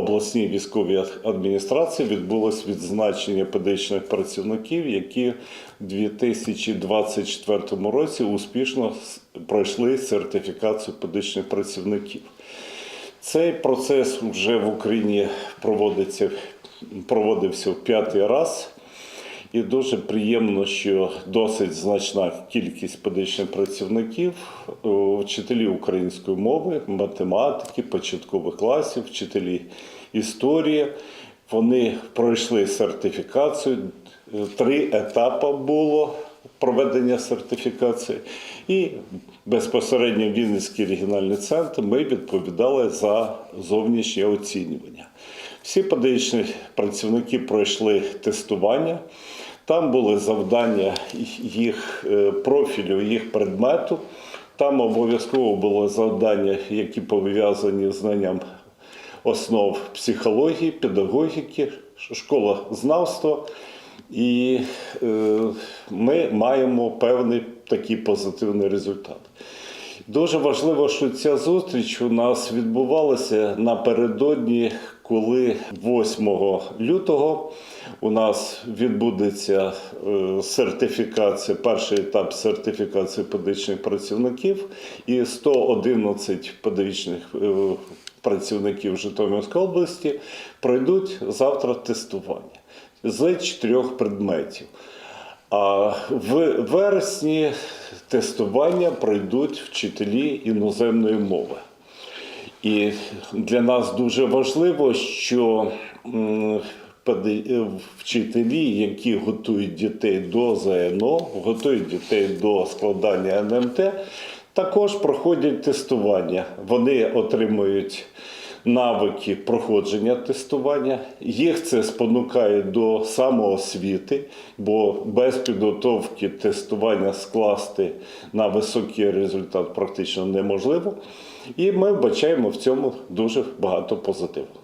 обласній військовій адміністрації відбулось відзначення педагогічних працівників, які в 2024 році успішно пройшли сертифікацію педагогічних працівників. Цей процес вже в Україні проводиться, проводився в п'ятий раз. І дуже приємно, що досить значна кількість педагогічних працівників, е, вчителі української мови, математики, початкових класів, вчителі історії. Вони пройшли сертифікацію. Три етапи було проведення сертифікації. І безпосередньо в Вінницький регіональний центр ми відповідали за зовнішнє оцінювання. Всі педагогічні працівники пройшли тестування. Там були завдання їх е, профілю, їх предмету. Там обов'язково було завдання, які пов'язані з знанням основ психології, педагогіки, школа знавства. І е, ми маємо певний такий позитивний результат. Дуже важливо, що ця зустріч у нас відбувалася напередодні, коли 8 лютого у нас відбудеться е, сертифікація, перший етап сертифікації педагогічних працівників, і 111 педагогічних е, працівників Житомирської області пройдуть завтра тестування з чотирьох предметів. А в вересні тестування пройдуть вчителі іноземної мови. І для нас дуже важливо, що вчителі, які готують дітей до ЗНО, готують дітей до складання НМТ, також проходять тестування. Вони отримують навики проходження тестування. Їх це спонукає до самоосвіти, бо без підготовки тестування скласти на високий результат практично неможливо. І ми вбачаємо в цьому дуже багато позитиву.